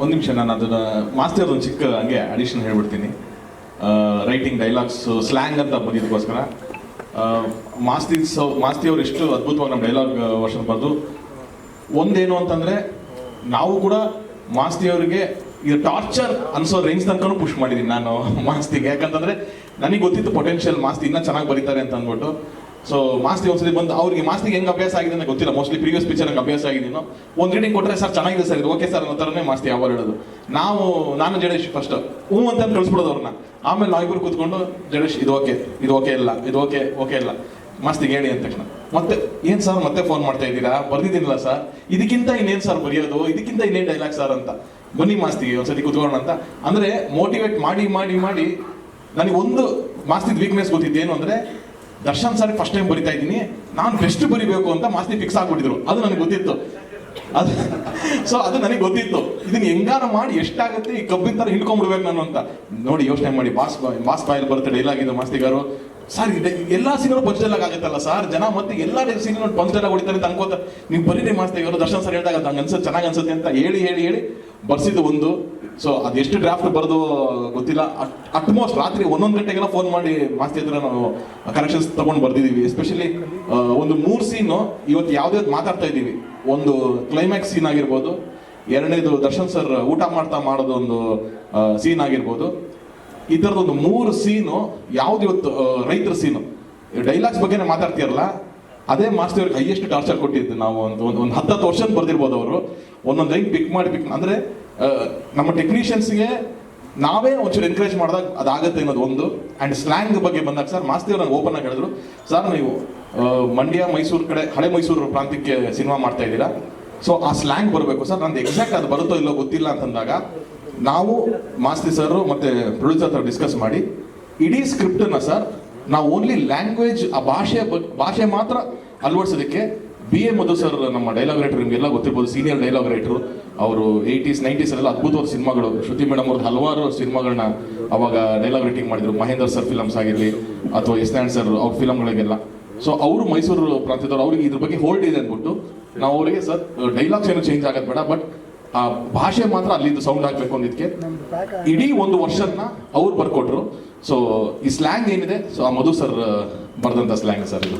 ಒಂದು ನಿಮಿಷ, ನಾನು ಅದನ್ನ ಮಾಸ್ಟರ್ ಒಂದು ಚಿಕ್ಕ ಹಂಗೆ ಅಡಿಷನ್ ಹೇಳ್ಬಿಡ್ತೀನಿ. ರೈಟಿಂಗ್ ಡೈಲಾಗ್ಸ್ ಸ್ಲ್ಯಾಂಗ್ ಅಂತ ಬಂದಿದ್ದಕ್ಕೋಸ್ಕರ ಮಾಸ್ತಿ, ಸೌ ಮಾಸ್ತಿ ಅವ್ರು ಎಷ್ಟು ಅದ್ಭುತವಾಗಿ ನಮ್ಮ ಡೈಲಾಗ್ ವರ್ಷನ್ ಬರೆದು. ಒಂದೇನು ಅಂತಂದ್ರೆ, ನಾವು ಕೂಡ ಮಾಸ್ತಿ ಅವರಿಗೆ ಇದು ಟಾರ್ಚರ್ ಅನ್ಸೋ ರೇಂಜ್ ತನಕನೂ ಪುಷ್ ಮಾಡಿದ್ದೀನಿ ನಾನು ಮಾಸ್ತಿಗೆ. ಯಾಕಂತಂದ್ರೆ, ನನಗೆ ಗೊತ್ತಿತ್ತು ಪೊಟೆನ್ಷಿಯಲ್ ಮಾಸ್ತಿ ಇನ್ನೂ ಚೆನ್ನಾಗಿ ಬರೀತಾರೆ ಅಂತ ಅಂದ್ಬಿಟ್ಟು. ಸೊ ಮಾಸ್ತಿ ಒಂದ್ಸತಿ ಬಂದು ಅವ್ರಿಗೆ ಮಾಸ್ತಿಗೆ ಹೆಂಗ್ ಅಭ್ಯಾಸ ಆಗಿದೆ ಅಂತ ಗೊತ್ತಿಲ್ಲ. ಮೋಸ್ಟ್ಲಿ ಪ್ರೀವಿಯಸ್ ಪಿಕ್ಚರ್ ನಂಗೆ ಅಭ್ಯಾಸ ಆಗಿದ್ದೀನೋ ಒಂದು ರೀಡಿಂಗ್ ಕೊಟ್ಟರೆ ಸರ್ ಚೆನ್ನಾಗಿದೆ ಸರ್ ಇದು. ಓಕೆ ಸರ್, ಅನ್ನೋ ಥರನೇ ಮಾಸ್ತಿ ಯಾವಾಗ ಹೇಳೋದು. ನಾವು, ನಾನು ಜಡೇಶ್ ಫಸ್ಟ್ ಹ್ಞೂ ಅಂತ ಕಳಿಸ್ಬಿಡೋದು ಅವ್ರನ್ನ. ಆಮೇಲೆ ನಾವಿಬ್ಬರು ಕೂತ್ಕೊಂಡು, ಜಡೇಶ್, ಇದು ಓಕೆ ಇದು ಓಕೆ ಇಲ್ಲ, ಇದು ಓಕೆ ಓಕೆ ಇಲ್ಲ. ಮಾಸ್ತಿಗೆ ಹೇಳಿ ಅಂದ ತಕ್ಷಣ. ಮತ್ತೆ, ಏನ್ ಸರ್ ಮತ್ತೆ ಫೋನ್ ಮಾಡ್ತಾ ಇದ್ದೀರಾ? ಬರ್ದಿದ್ದೀನಿಲ್ಲ ಸರ್. ಇದಕ್ಕಿಂತ ಇನ್ನೇನ್ ಸರ್ ಬರೆಯೋದು? ಇದಕ್ಕಿಂತ ಇನ್ನೇನ್ ಡೈಲಾಗ್ ಸರ್ ಅಂತ. ಬನ್ನಿ ಮಾಸ್ತಿಗೆ ಒಂದ್ಸತಿ ಕೂತ್ಕೊಳ್ಳೋಣ ಅಂತ. ಅಂದ್ರೆ ಮೋಟಿವೇಟ್ ಮಾಡಿ ಮಾಡಿ ಮಾಡಿ ನನಗೆ ಒಂದು ಮಾಸ್ತಿದ್ ವೀಕ್ನೆಸ್ ಗೊತ್ತಿದ್ದೇನು ಅಂದ್ರೆ ದರ್ಶನ್ ಸರ್ ಫಸ್ಟ್ ಟೈಮ್ ಬರಿತಾ ಇದ್ದೀನಿ. ನಾನು ಬೆಸ್ಟ್ ಬರಿಬೇಕು ಅಂತ ಮಾಸ್ತಿ ಫಿಕ್ಸ್ ಆಗ್ಬಿಟ್ಟಿದ್ರು. ಅದು ನನಗೆ ಗೊತ್ತಿತ್ತು. ಅದು ಸೊ ಅದು ನನಗೆ ಗೊತ್ತಿತ್ತು. ಇದನ್ನ ಹೆಂಗಾರ ಮಾಡಿ ಎಷ್ಟಾಗುತ್ತೆ ಈ ಕಬ್ಬಿನ ತರ ಹಿಡ್ಕೊಂಡ್ಬಿಡ್ಬೇಕು ನಾನು ಅಂತ. ನೋಡಿ, ಯೋಚನೆ ಮಾಡಿ, ಬಾಸ್ ಬಾಸ್ ಬಾಯಲ್ಲಿ ಬರುತ್ತೆ ಇಲ್ಲಾಗಿದ್ದು ಮಾಸ್ತಿ ಮಾಸ್ತಿಗಾರು. ಸರ್ ಎಲ್ಲಾ ಸೀನ್ ಪಂಚ್ ಡೈಲಾಗ್ ಆಗುತ್ತಲ್ಲ ಸರ್ ಜನ ಮತ್ತೆ ಎಲ್ಲಾ ಸೀನ್ ಪಂಚ್ ಡೈಲಾಗ್ ಹೊಡಿತಾರೆ ಅಂತ ಅನ್ಕೋತಾರೆ. ನೀವು ಬರೀರಿ ಮಾಸ್ತಿಗಾರು, ದರ್ಶನ್ ಸರ್ ಹೇಳಿದಾಗ ನಂಗೆ ಅನ್ಸುತ್ತೆ, ಚೆನ್ನಾಗಿ ಅನ್ಸುತ್ತೆ ಅಂತ ಹೇಳಿ ಹೇಳಿ ಹೇಳಿ ಬರ್ಸಿದ್ದು ಒಂದು. ಸೊ ಅದೆಷ್ಟು ಡ್ರಾಫ್ಟ್ ಬರೆದು ಗೊತ್ತಿಲ್ಲ. ಅಟ್ಮೋಸ್ಟ್ ರಾತ್ರಿ ಒಂದೊಂದು ಗಂಟೆಗೆಲ್ಲ ಫೋನ್ ಮಾಡಿ ಮಾಸ್ತಿ ಹತ್ರ ನಾವು ಕನೆಕ್ಷನ್ಸ್ ತಗೊಂಡು ಬರ್ದಿದ್ದೀವಿ. ಎಸ್ಪೆಷಲಿ ಒಂದು ಮೂರು ಸೀನು ಇವತ್ತು ಯಾವ್ದು ಮಾತಾಡ್ತಾ ಇದ್ದೀವಿ. ಒಂದು ಕ್ಲೈಮ್ಯಾಕ್ಸ್ ಸೀನ್ ಆಗಿರ್ಬೋದು, ಎರಡನೇದು ದರ್ಶನ್ ಸರ್ ಊಟ ಮಾಡ್ತಾ ಮಾಡೋದು ಒಂದು ಸೀನ್ ಆಗಿರ್ಬೋದು. ಈ ಥರದೊಂದು ಮೂರು ಸೀನು ಯಾವ್ದು ಇವತ್ತು ರೈತರ ಸೀನು ಡೈಲಾಗ್ಸ್ ಬಗ್ಗೆನೇ ಮಾತಾಡ್ತೀರಲ್ಲ? ಅದೇ ಮಾಸ್ತಿ ಅವ್ರಿಗೆ ಹೈಯೆಸ್ಟ್ ಟಾರ್ಚರ್ ಕೊಟ್ಟಿದ್ದು ನಾವು ಒಂದು ಒಂದು ಒಂದು ಹತ್ತು ವರ್ಷ ಬರ್ದಿರ್ಬೋದು ಅವರು. ಒಂದೊಂದು ಹೆಂಗೆ ಪಿಕ್ ಮಾಡಿ ಪಿಕ್ ಅಂದರೆ ನಮ್ಮ ಟೆಕ್ನಿಷಿಯನ್ಸ್ಗೆ ನಾವೇ ಒಂಚೂರು ಎನ್ಕರೇಜ್ ಮಾಡಿದಾಗ ಅದಾಗುತ್ತೆ ಅನ್ನೋದು ಒಂದು. ಆ್ಯಂಡ್ ಸ್ಲ್ಯಾಂಗ್ ಬಗ್ಗೆ ಬಂದಾಗ ಸರ್, ಮಾಸ್ತಿ ಅವ್ರು ನಂಗೆ ಓಪನ್ ಆಗಿ ಹೇಳಿದ್ರು, ಸರ್, ನೀವು ಮಂಡ್ಯ, ಮೈಸೂರು ಕಡೆ, ಹಳೆ ಮೈಸೂರು ಪ್ರಾಂತ್ಯಕ್ಕೆ ಸಿನಿಮಾ ಮಾಡ್ತಾ ಇದ್ದೀರಾ? ಸೊ ಆ ಸ್ಲ್ಯಾಂಗ್ ಬರಬೇಕು ಸರ್, ನಂದು ಎಕ್ಸಾಕ್ಟ್ ಅದು ಬರುತ್ತೋ ಇಲ್ಲೋ ಗೊತ್ತಿಲ್ಲ ಅಂತಂದಾಗ ನಾವು ಮಾಸ್ತಿ ಸರ್ ಮತ್ತೆ ಪ್ರೊಡ್ಯೂಸರ್ ಹತ್ರ ಡಿಸ್ಕಸ್ ಮಾಡಿ, ಇಡೀ ಸ್ಕ್ರಿಪ್ಟನ್ನು ಸರ್ ನಾವು ಓನ್ಲಿ ಲ್ಯಾಂಗ್ವೇಜ್ ಆ ಭಾಷೆ ಭಾಷೆ ಮಾತ್ರ ಅಳವಡಿಸೋದಕ್ಕೆ ಬಿ ಎ ಮಧು ಸರ್ ನಮ್ಮ ಡೈಲಾಗ್ ರೈಟರ್ ನಿಮಗೆಲ್ಲ ಗೊತ್ತಿರ್ಬೋದು ಸೀನಿಯರ್ ಡೈಲಾಗ್ ರೈಟರು ಅವರು ಏಯ್ಟೀಸ್ ನೈಂಟೀಸ್ ಎಲ್ಲ ಅದ್ಭುತವಾದ ಸಿನಿಮಾಗಳು. ಶ್ರುತಿ ಮೇಡಮ್ ಅವ್ರದ್ದು ಹಲವಾರು ಸಿನಿಮಾಗಳನ್ನ ಅವಾಗ ಡೈಲಾಗ್ ರೈಟಿಂಗ್ ಮಾಡಿದ್ರು. ಮಹೇಂದ್ರ ಸರ್ ಫಿಲಮ್ಸ್ ಆಗಿರಲಿ ಅಥವಾ ಎಸ್ ನಾರಾಯಣ್ ಸರ್ ಅವ್ರ ಫಿಲಮ್ಗಳಿಗೆಲ್ಲ ಸೊ ಅವರು ಮೈಸೂರು ಪ್ರಾಂತ್ಯದವರು ಅವ್ರಿಗೆ ಇದ್ರ ಬಗ್ಗೆ ಹೋಲ್ಡ್ ಇದೆ ಅಂದ್ಬಿಟ್ಟು ನಾವು ಅವರಿಗೆ ಸರ್ ಡೈಲಾಗ್ಸ್ ಏನು ಚೇಂಜ್ ಆಗೋದು ಬೇಡ ಬಟ್ ಆ ಭಾಷೆ ಮಾತ್ರ ಅಲ್ಲಿಂದ ಸೌಂಡ್ ಹಾಕಬೇಕು ಅಂದಿದ್ಕೆ ಇಡೀ ಒಂದು ವರ್ಷನ ಅವ್ರು ಬರ್ಕೊಟ್ರು. ಸೊ ಈ ಸ್ಲ್ಯಾಂಗ್ ಏನಿದೆ? ಸೊ ಆ ಮಧು ಸರ್ ಬರೆದಂಥ ಸ್ಲ್ಯಾಂಗ್ ಸರ್ ಇದು.